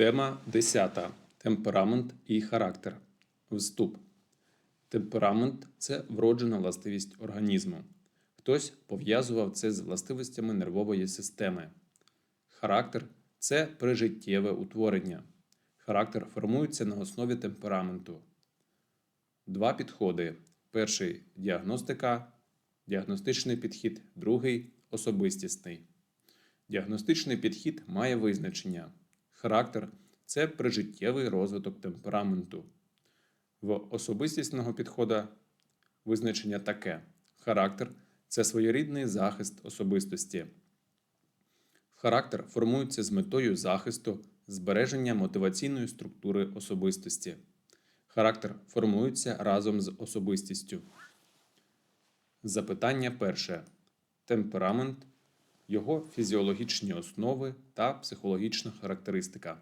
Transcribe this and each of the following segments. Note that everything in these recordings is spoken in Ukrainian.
Тема 10. Темперамент і характер. Вступ. Темперамент це вроджена властивість організму. Хтось пов'язував це з властивостями нервової системи. Характер це прижиттєве утворення. Характер формується на основі темпераменту. Два підходи: перший діагностика, діагностичний підхід, другий особистісний. Діагностичний підхід має визначення. Характер це прижиттєвий розвиток темпераменту. В особистісного підходу визначення таке: характер це своєрідний захист особистості. Характер формується з метою захисту, збереження мотиваційної структури особистості. Характер формується разом з особистістю. Запитання перше. Темперамент, його фізіологічні основи та психологічна характеристика.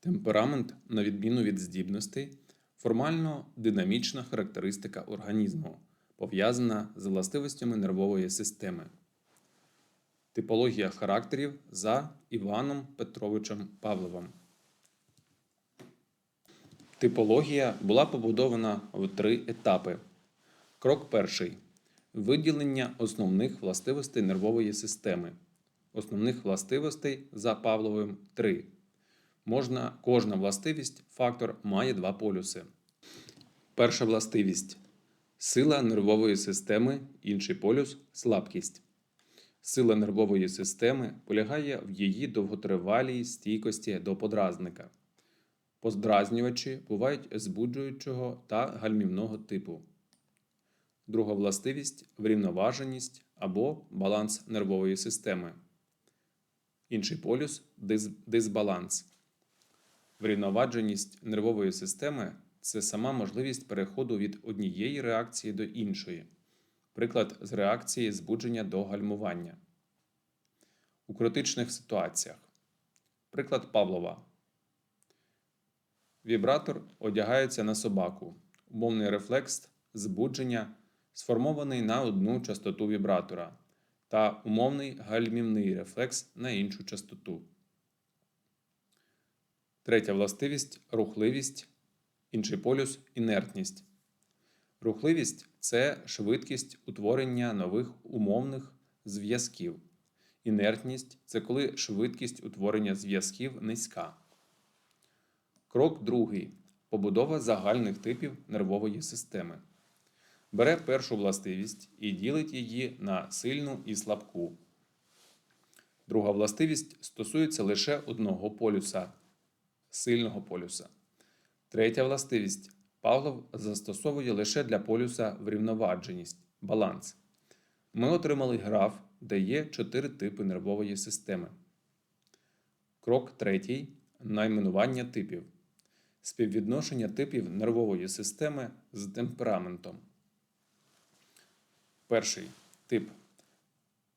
Темперамент, на відміну від здібностей, формально динамічна характеристика організму, пов'язана з властивостями нервової системи. Типологія характерів за Іваном Петровичем Павловим. Типологія була побудована в три етапи. Крок перший. Виділення основних властивостей нервової системи. Основних властивостей за Павловим 3. Можна, кожна властивість, фактор має два полюси. Перша властивість сила нервової системи, інший полюс слабкість. Сила нервової системи полягає в її довготривалій стійкості до подразника. Поздразнювачі бувають збуджуючого та гальмівного типу. Друга властивість врівноваженість або баланс нервової системи. Інший полюс дисбаланс. Врівноваженість нервової системи це сама можливість переходу від однієї реакції до іншої. Приклад з реакції збудження до гальмування. У критичних ситуаціях. Приклад Павлова. Вібратор одягається на собаку. Умовний рефлекс збудження сформований на одну частоту вібратора та умовний гальмівний рефлекс на іншу частоту. Третя властивість рухливість, інший полюс інертність. Рухливість це швидкість утворення нових умовних зв'язків. Інертність це коли швидкість утворення зв'язків низька. Крок другий. Побудова загальних типів нервової системи. Бере першу властивість і ділить її на сильну і слабку. Друга властивість стосується лише одного полюса сильного полюса. Третя властивість Павлов застосовує лише для полюса врівноваженість баланс. Ми отримали граф, де є чотири типи нервової системи. Крок третій найменування типів. Співвідношення типів нервової системи з темпераментом. Перший тип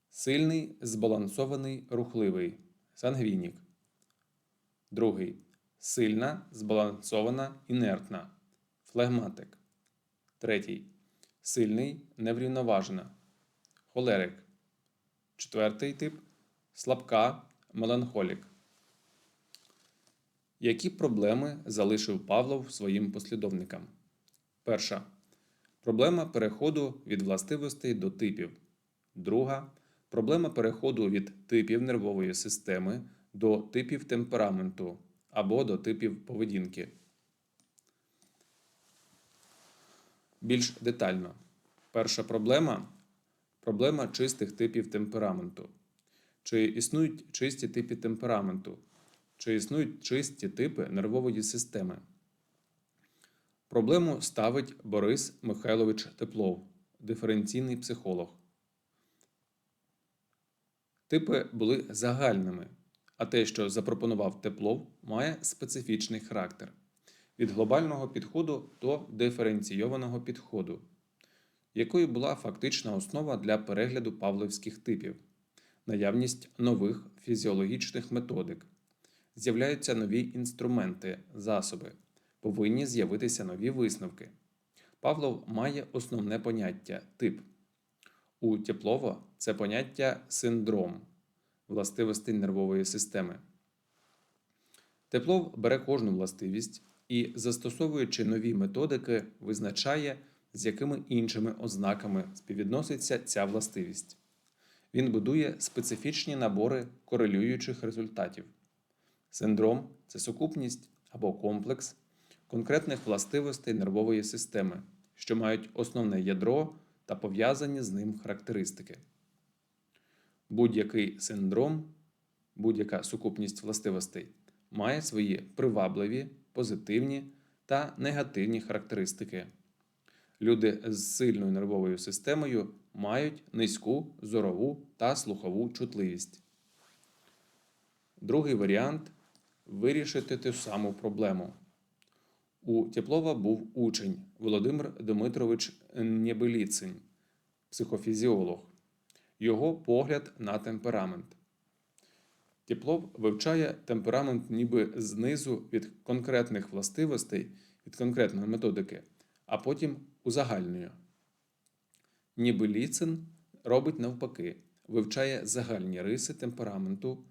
сильний, збалансований, рухливий сангвінік. Другий сильна, збалансована, інертна флегматик. Третій сильний, неврівноважена холерик. Четвертий тип слабка, меланхолік. Які проблеми залишив Павлов своїм послідовникам? Перша. Проблема переходу від властивостей до типів. Друга. Проблема переходу від типів нервової системи до типів темпераменту або до типів поведінки. Більш детально. Перша проблема проблема чистих типів темпераменту. Чи існують чисті типи темпераменту? Чи існують чисті типи нервової системи? Проблему ставить Борис Михайлович Теплов, диференційний психолог. Типи були загальними, а те, що запропонував Теплов, має специфічний характер від глобального підходу до диференційованого підходу, якою була фактична основа для перегляду павловських типів, наявність нових фізіологічних методик. З'являються нові інструменти, засоби, повинні з'явитися нові висновки. Павлов має основне поняття тип. У Теплова це поняття синдром. властивостей нервової системи. Теплов бере кожну властивість і, застосовуючи нові методики, визначає, з якими іншими ознаками співвідноситься ця властивість. Він будує специфічні набори корелюючих результатів. Синдром це сукупність або комплекс конкретних властивостей нервової системи, що мають основне ядро та пов'язані з ним характеристики. Будь-який синдром, будь-яка сукупність властивостей має свої привабливі, позитивні та негативні характеристики. Люди з сильною нервовою системою мають низьку зорову та слухову чутливість. Другий варіант вирішити ту саму проблему. У Теплова був учень Володимир Дмитрович Нєбеліцин, психофізіолог. Його погляд на темперамент. Теплов вивчає темперамент ніби знизу від конкретних властивостей, від конкретної методики, а потім узагальнює. Ніби Ліцин робить навпаки, вивчає загальні риси темпераменту,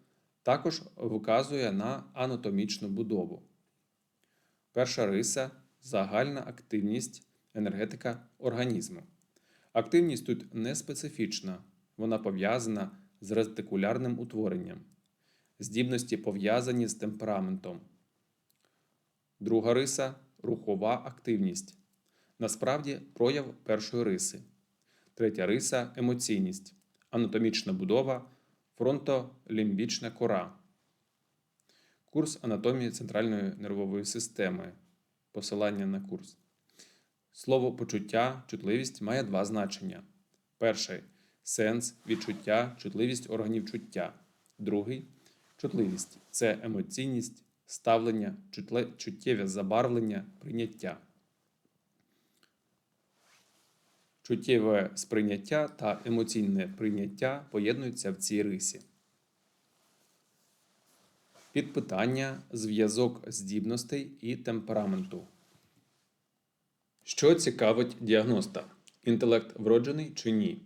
також вказує на анатомічну будову. Перша риса загальна активність енергетика організму. Активність тут не специфічна, вона пов'язана з ретикулярним утворенням. Здібності пов'язані з темпераментом. Друга риса рухова активність. Насправді прояв першої риси. Третя риса емоційність, анатомічна будова, фронтолімбічна кора. Курс анатомії центральної нервової системи. Посилання на курс. Слово почуття, чутливість має два значення. Перший сенс, відчуття, чутливість органів чуття. Другий чутливість це емоційність, ставлення, чуттєве забарвлення, прийняття. Чуттєве сприйняття та емоційне прийняття поєднуються в цій рисі. Підпитання, зв'язок здібностей і темпераменту. Що цікавить діагноста? Інтелект вроджений чи ні?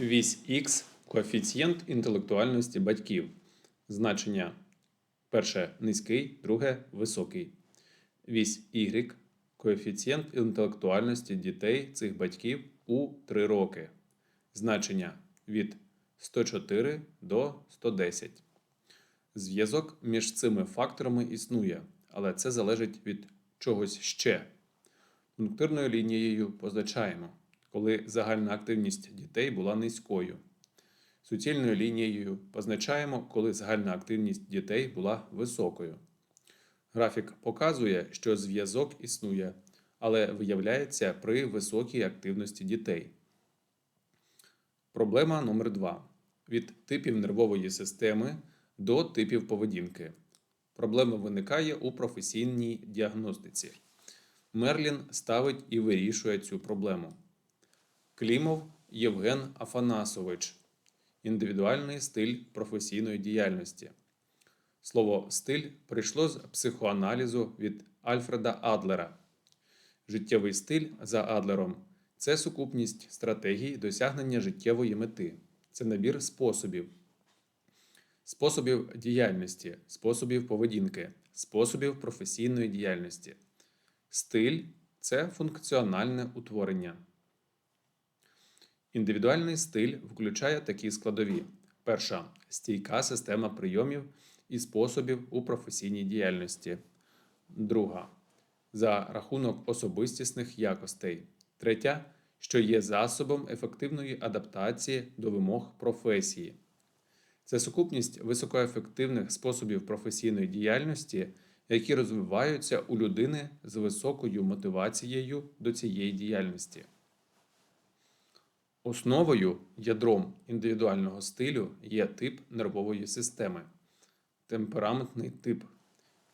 Вісь Х коефіцієнт інтелектуальності батьків. Значення перше низький, друге високий. Вісь Y коефіцієнт інтелектуальності дітей цих батьків у 3 роки. Значення від 104 до 110. Зв'язок між цими факторами існує, але це залежить від чогось ще. Пунктирною лінією позначаємо, коли загальна активність дітей була низькою. Суцільною лінією позначаємо, коли загальна активність дітей була високою. Графік показує, що зв'язок існує, але виявляється при високій активності дітей. Проблема номер 2 Від типів нервової системи до типів поведінки. Проблема виникає у професійній діагностиці. Мерлін ставить і вирішує цю проблему. Клімов Євген Афанасович. Індивідуальний стиль професійної діяльності. Слово стиль прийшло з психоаналізу від Альфреда Адлера. Життєвий стиль за Адлером це сукупність стратегій досягнення життєвої мети. Це набір способів, способів діяльності, способів поведінки, способів професійної діяльності. Стиль це функціональне утворення. Індивідуальний стиль включає такі складові: перша стійка система прийомів і способів у професійній діяльності. Друга за рахунок особистісних якостей. Третя, що є засобом ефективної адаптації до вимог професії. Це сукупність високоефективних способів професійної діяльності, які розвиваються у людини з високою мотивацією до цієї діяльності. Основою ядром індивідуального стилю є тип нервової системи, темпераментний тип.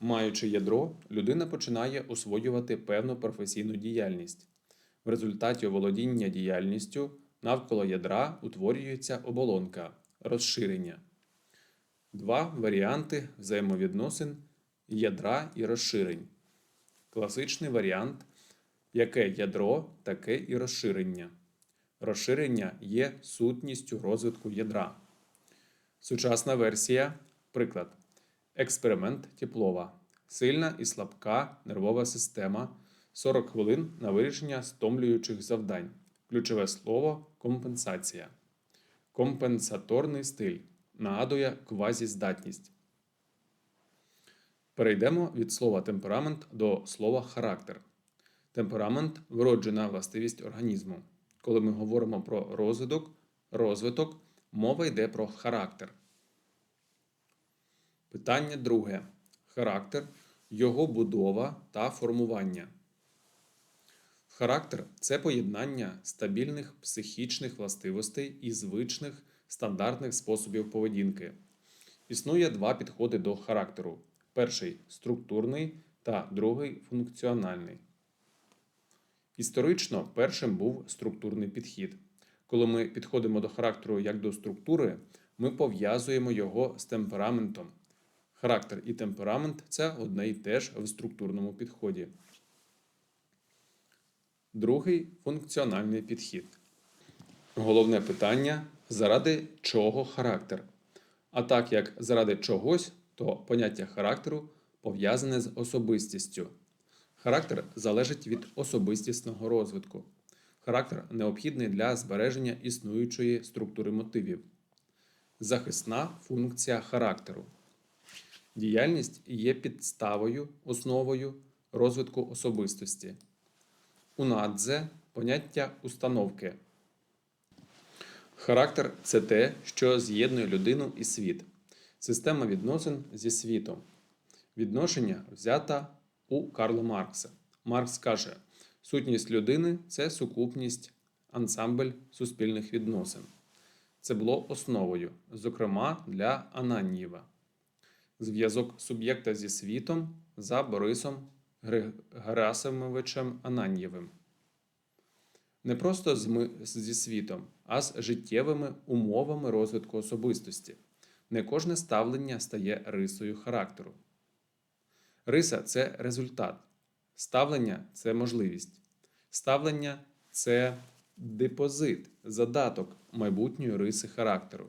Маючи ядро, людина починає освоювати певну професійну діяльність. В результаті володіння діяльністю навколо ядра утворюється оболонка розширення. Два варіанти взаємовідносин ядра і розширень. Класичний варіант яке ядро, таке і розширення. Розширення є сутністю розвитку ядра. Сучасна версія приклад. Експеримент Тіплова. Сильна і слабка нервова система. 40 хвилин на вирішення стомлюючих завдань. Ключове слово компенсація. Компенсаторний стиль нагадує квазіздатність. Перейдемо від слова темперамент до слова характер. Темперамент вроджена властивість організму. Коли ми говоримо про розвиток, розвиток, мова йде про характер. Питання друге. Характер, його будова та формування. Характер це поєднання стабільних психічних властивостей і звичних стандартних способів поведінки. Існує два підходи до характеру: перший структурний та другий функціональний. Історично першим був структурний підхід. Коли ми підходимо до характеру як до структури, ми пов'язуємо його з темпераментом. Характер і темперамент це одне й те ж в структурному підході. Другий функціональний підхід. Головне питання заради чого характер. А так як заради чогось, то поняття характеру пов'язане з особистістю. Характер залежить від особистісного розвитку. Характер необхідний для збереження існуючої структури мотивів. Захисна функція характеру. Діяльність є підставою, основою розвитку особистості. Унадзе поняття установки. Характер це те, що з'єднує людину і світ. Система відносин зі світом. Відношення взята у Карла Маркса. Маркс каже: сутність людини це сукупність, ансамбль суспільних відносин. Це було основою, зокрема для Ананнієва. Зв'язок суб'єкта зі світом за Борисом Герасимовичем Ананьєвим. Не просто зі світом, а з життєвими умовами розвитку особистості. Не кожне ставлення стає рисою характеру. Риса це результат. Ставлення це можливість. Ставлення це депозит, задаток майбутньої риси характеру.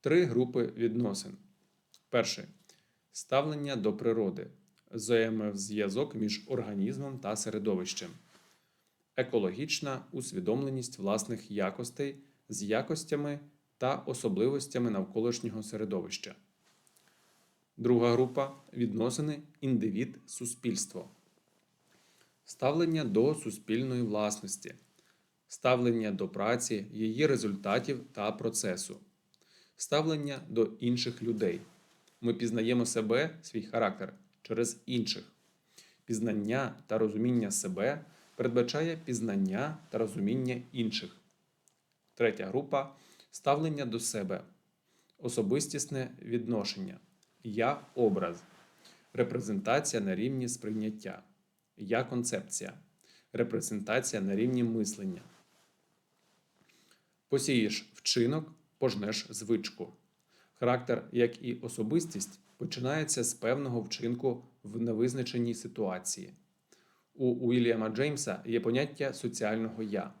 Три групи відносин. Перше ставлення до природи, взаємозв'язок між організмом та середовищем, екологічна усвідомленість власних якостей з якостями та особливостями навколишнього середовища. Друга група відносини індивід-суспільство, ставлення до суспільної власності, ставлення до праці, її результатів та процесу, ставлення до інших людей. Ми пізнаємо себе, свій характер через інших. Пізнання та розуміння себе передбачає пізнання та розуміння інших. Третя група ставлення до себе, особистісне відношення, я образ, репрезентація на рівні сприйняття, я концепція, репрезентація на рівні мислення. Посієш вчинок, пожнеш звичку. Характер, як і особистість, починається з певного вчинку в невизначеній ситуації. У Уільяма Джеймса є поняття соціального я.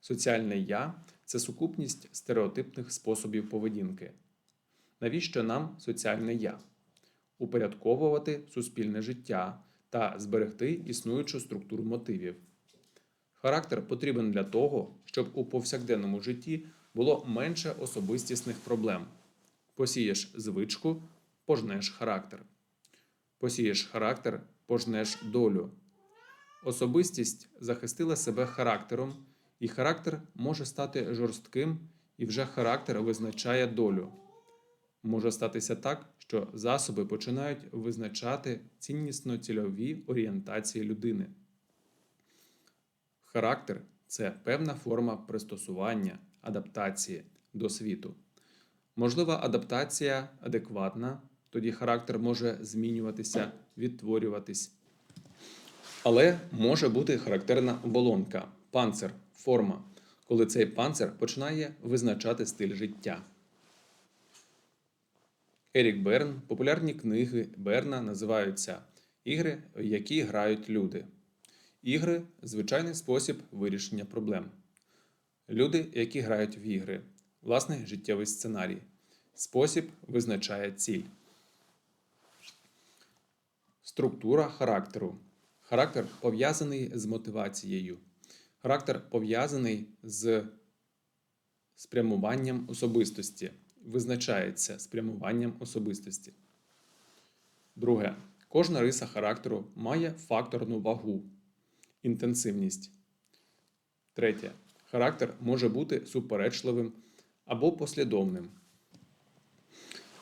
Соціальне я це сукупність стереотипних способів поведінки. Навіщо нам соціальне я? Упорядковувати суспільне життя та зберегти існуючу структуру мотивів. Характер потрібен для того, щоб у повсякденному житті було менше особистісних проблем. Посієш звичку, пожнеш характер. Посієш характер, пожнеш долю. Особистість захистила себе характером, і характер може стати жорстким, і вже характер визначає долю. Може статися так, що засоби починають визначати ціннісно-цільові орієнтації людини. Характер це певна форма пристосування, адаптації до світу. Можлива адаптація адекватна, тоді характер може змінюватися, відтворюватись. Але може бути характерна оболонка, панцир, форма, коли цей панцир починає визначати стиль життя. Ерік Берн, популярні книги Берна називаються Ігри, в які грають люди. Ігри звичайний спосіб вирішення проблем. Люди, які грають в ігри. власний життєвий сценарій. Спосіб визначає ціль. Структура характеру. Характер пов'язаний з мотивацією. Характер пов'язаний з спрямуванням особистості. Визначається спрямуванням особистості. Друге. Кожна риса характеру має факторну вагу, інтенсивність. Третє. Характер може бути суперечливим або послідовним.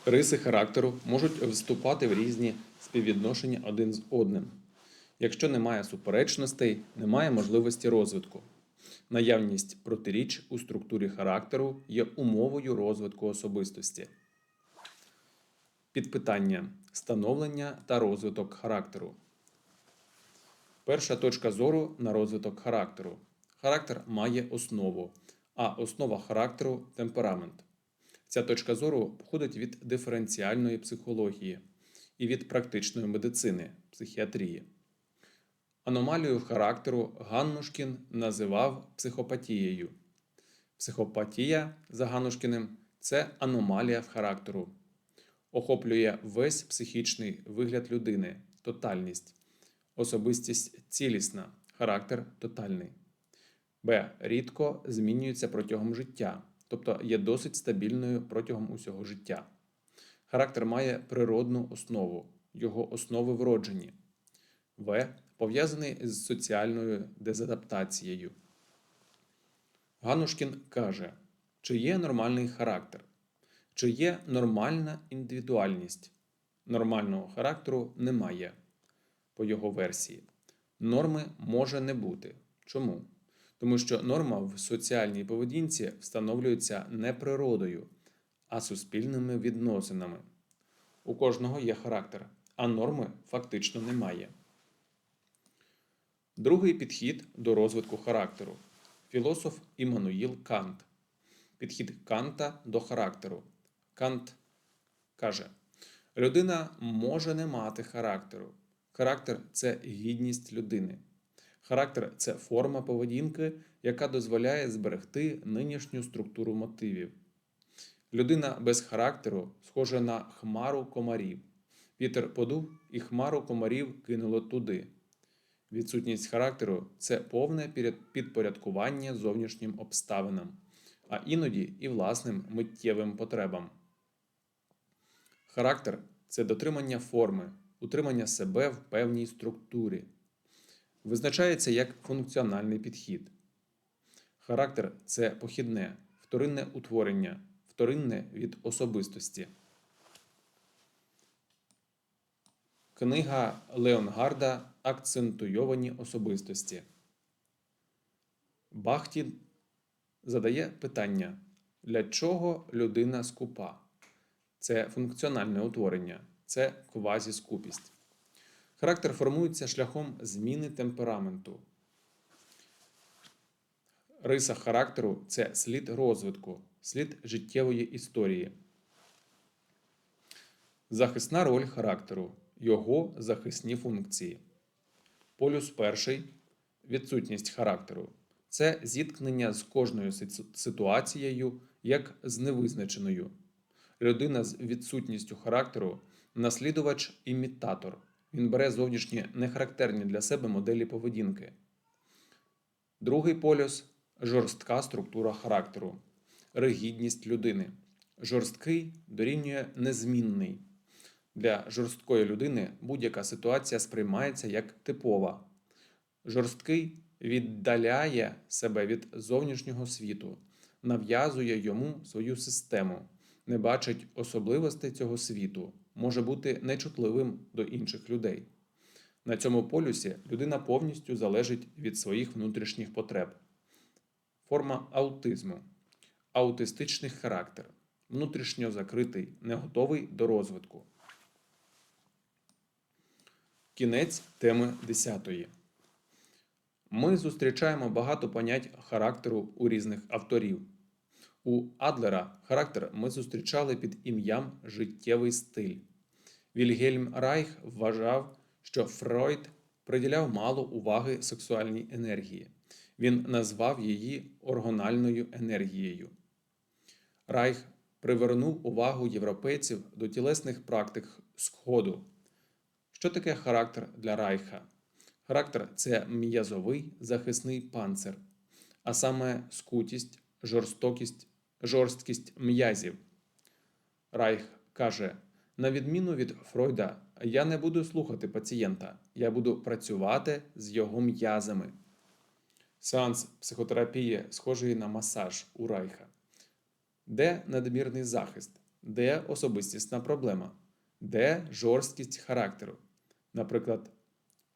Риси характеру можуть вступати в різні співвідношення один з одним. Якщо немає суперечностей, немає можливості розвитку. Наявність протиріч у структурі характеру є умовою розвитку особистості. Підпитання становлення та розвиток характеру. Перша точка зору на розвиток характеру. Характер має основу, а основа характеру темперамент. Ця точка зору походить від диференціальної психології і від практичної медицини психіатрії. Аномалію характеру Ганнушкін називав психопатією. Психопатія за Ганнушкіним це аномалія в характеру, охоплює весь психічний вигляд людини, тотальність, особистість цілісна, характер тотальний. Б. Рідко змінюється протягом життя, тобто є досить стабільною протягом усього життя. Характер має природну основу, його основи вроджені. В. Пов'язаний з соціальною дезадаптацією. Ганушкін каже, чи є нормальний характер, чи є нормальна індивідуальність. Нормального характеру немає, по його версії. Норми може не бути. Чому? Тому що норма в соціальній поведінці встановлюється не природою, а суспільними відносинами. У кожного є характер, а норми фактично немає. Другий підхід до розвитку характеру. Філософ Іммануїл Кант. Підхід Канта до характеру. Кант каже: людина може не мати характеру. Характер це гідність людини. Характер це форма поведінки, яка дозволяє зберегти нинішню структуру мотивів. Людина без характеру схожа на хмару комарів. Вітер подув і хмару комарів кинуло туди. Відсутність характеру це повне підпорядкування зовнішнім обставинам, а іноді і власним миттєвим потребам. Характер це дотримання форми, утримання себе в певній структурі. Визначається як функціональний підхід. Характер це похідне, вторинне утворення, вторинне від особистості. Книга Леонгарда Акцентуйовані особистості. Бахтін задає питання, для чого людина скупа? Це функціональне утворення, це квазіскупість. Характер формується шляхом зміни темпераменту. Риса характеру це слід розвитку, слід життєвої історії. Захисна роль характеру його захисні функції. Полюс перший відсутність характеру. Це зіткнення з кожною ситуацією як з невизначеною. Людина з відсутністю характеру наслідувач імітатор. Він бере зовнішні нехарактерні для себе моделі поведінки. Другий полюс жорстка структура характеру, ригідність людини. Жорсткий дорівнює незмінний. Для жорсткої людини будь-яка ситуація сприймається як типова. Жорсткий віддаляє себе від зовнішнього світу, нав'язує йому свою систему, не бачить особливостей цього світу, може бути нечутливим до інших людей. На цьому полюсі людина повністю залежить від своїх внутрішніх потреб. Форма аутизму, аутистичний характер, внутрішньо закритий, не готовий до розвитку. Кінець теми 10. Ми зустрічаємо багато понять характеру у різних авторів. У Адлера характер ми зустрічали під ім'ям життєвий стиль. Вільгельм Райх вважав, що Фройд приділяв мало уваги сексуальній енергії. Він назвав її органальною енергією. Райх привернув увагу європейців до тілесних практик Сходу. Що таке характер для Райха? Характер це м'язовий захисний панцир, а саме скутість, жорстокість, жорсткість м'язів. Райх каже: на відміну від Фройда, я не буду слухати пацієнта, я буду працювати з його м'язами. Сеанс психотерапії схожий на масаж у Райха. Де надмірний захист, де особистісна проблема, де жорсткість характеру, наприклад,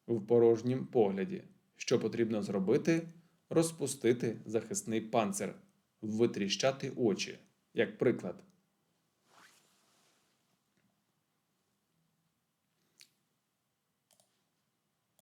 в порожнім погляді. Що потрібно зробити? Розпустити захисний панцир, витріщати очі, як приклад.